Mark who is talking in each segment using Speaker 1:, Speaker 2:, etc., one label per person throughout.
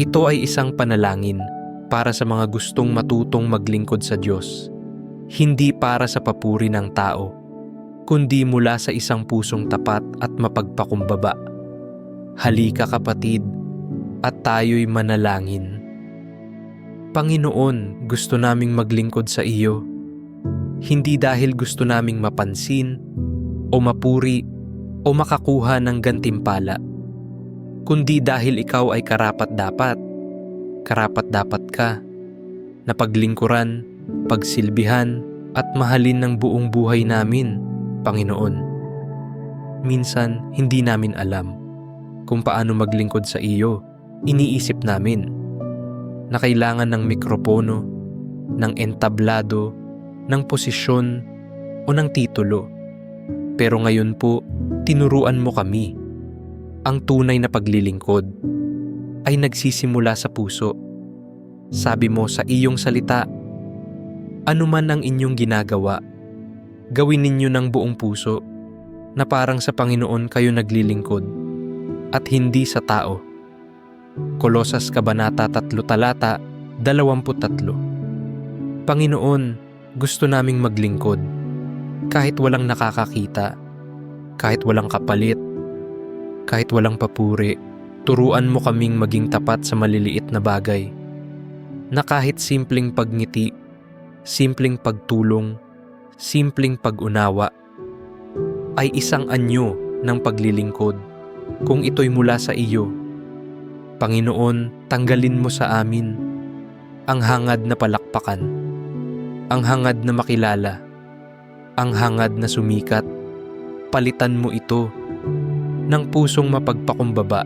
Speaker 1: Ito ay isang panalangin para sa mga gustong matutong maglingkod sa Diyos. Hindi para sa papuri ng tao, kundi mula sa isang pusong tapat at mapagpakumbaba. Halika kapatid, at tayo'y manalangin. Panginoon, gusto naming maglingkod sa iyo. Hindi dahil gusto naming mapansin, o mapuri, o makakuha ng gantimpala, kundi dahil ikaw ay karapat-dapat. Karapat-dapat ka na paglingkuran, pagsilbihan, at mahalin ng buong buhay namin, Panginoon. Minsan, hindi namin alam kung paano maglingkod sa iyo. Iniisip namin na kailangan ng mikropono, ng entablado, ng posisyon, o ng titulo. Pero ngayon po, tinuruan mo kami. Ang tunay na paglilingkod ay nagsisimula sa puso. Sabi mo sa iyong salita, ano man ang inyong ginagawa, gawin ninyo ng buong puso na parang sa Panginoon kayo naglilingkod at hindi sa tao. Kolosas Kabanata 3 Talata 23 Panginoon, gusto naming maglingkod kahit walang nakakakita, kahit walang kapalit, kahit walang papuri, turuan mo kaming maging tapat sa maliliit na bagay. Na kahit simpleng pagngiti, simpleng pagtulong, simpleng pag-unawa, ay isang anyo ng paglilingkod kung ito'y mula sa iyo. Panginoon, tanggalin mo sa amin ang hangad na palakpakan, ang hangad na makilala, ang hangad na sumikat. Palitan mo ito ng pusong mapagpakumbaba,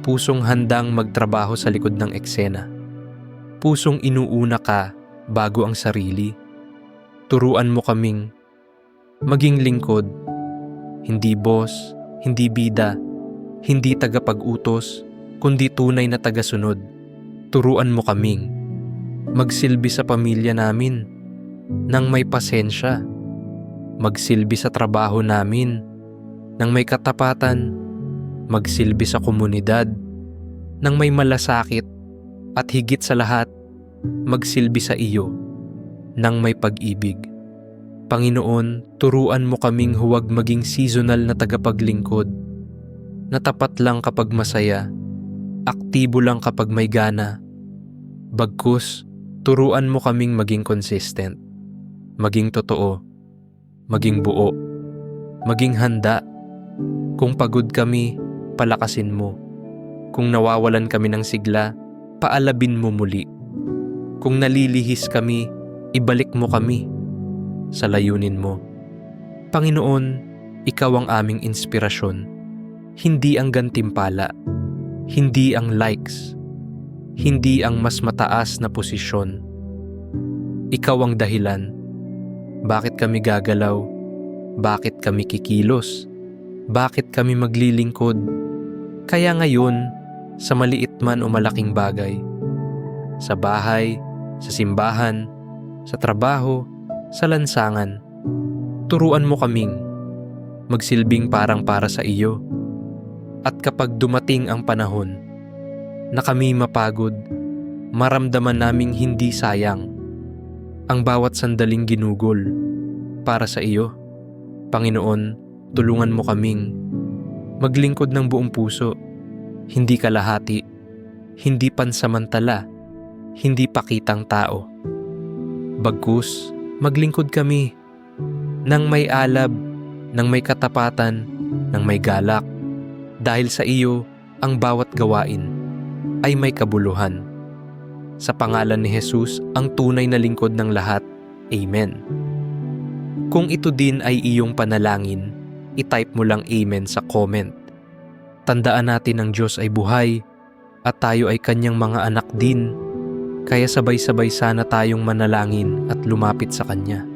Speaker 1: pusong handang magtrabaho sa likod ng eksena, pusong inuuna ka bago ang sarili. Turuan mo kaming maging lingkod, hindi boss, hindi bida, hindi tagapag-utos, kundi tunay na tagasunod. Turuan mo kaming magsilbi sa pamilya namin nang may pasensya, magsilbi sa trabaho namin nang may katapatan, magsilbi sa komunidad nang may malasakit at higit sa lahat, magsilbi sa iyo nang may pag-ibig. Panginoon, turuan mo kaming huwag maging seasonal na tagapaglingkod, na tapat lang kapag masaya, aktibo lang kapag may gana. Bagkus, turuan mo kaming maging consistent, maging totoo, maging buo, maging handa. Kung pagod kami, palakasin mo. Kung nawawalan kami ng sigla, paalabin mo muli. Kung nalilihis kami, ibalik mo kami sa layunin mo. Panginoon, ikaw ang aming inspirasyon, hindi ang gantimpala, hindi ang likes, hindi ang mas mataas na posisyon. Ikaw ang dahilan. Bakit kami gagalaw? Bakit kami kikilos? Bakit kami maglilingkod? Kaya ngayon, sa maliit man o malaking bagay, sa bahay, sa simbahan, sa trabaho, sa lansangan, turuan mo kaming magsilbing parang para sa iyo. At kapag dumating ang panahon na kami mapagod, maramdaman naming hindi sayang ang bawat sandaling ginugol para sa iyo. Panginoon, tulungan mo kaming maglingkod ng buong puso, hindi kalahati, hindi pansamantala, hindi pakitang tao. Bagkus, maglingkod kami nang may alab, nang may katapatan, nang may galak. Dahil sa iyo, ang bawat gawain ay may kabuluhan. Sa pangalan ni Jesus, ang tunay na lingkod ng lahat. Amen. Kung ito din ay iyong panalangin, itype mo lang Amen sa comment. Tandaan natin ang Diyos ay buhay at tayo ay kanyang mga anak din, kaya sabay-sabay sana tayong manalangin at lumapit sa Kanya.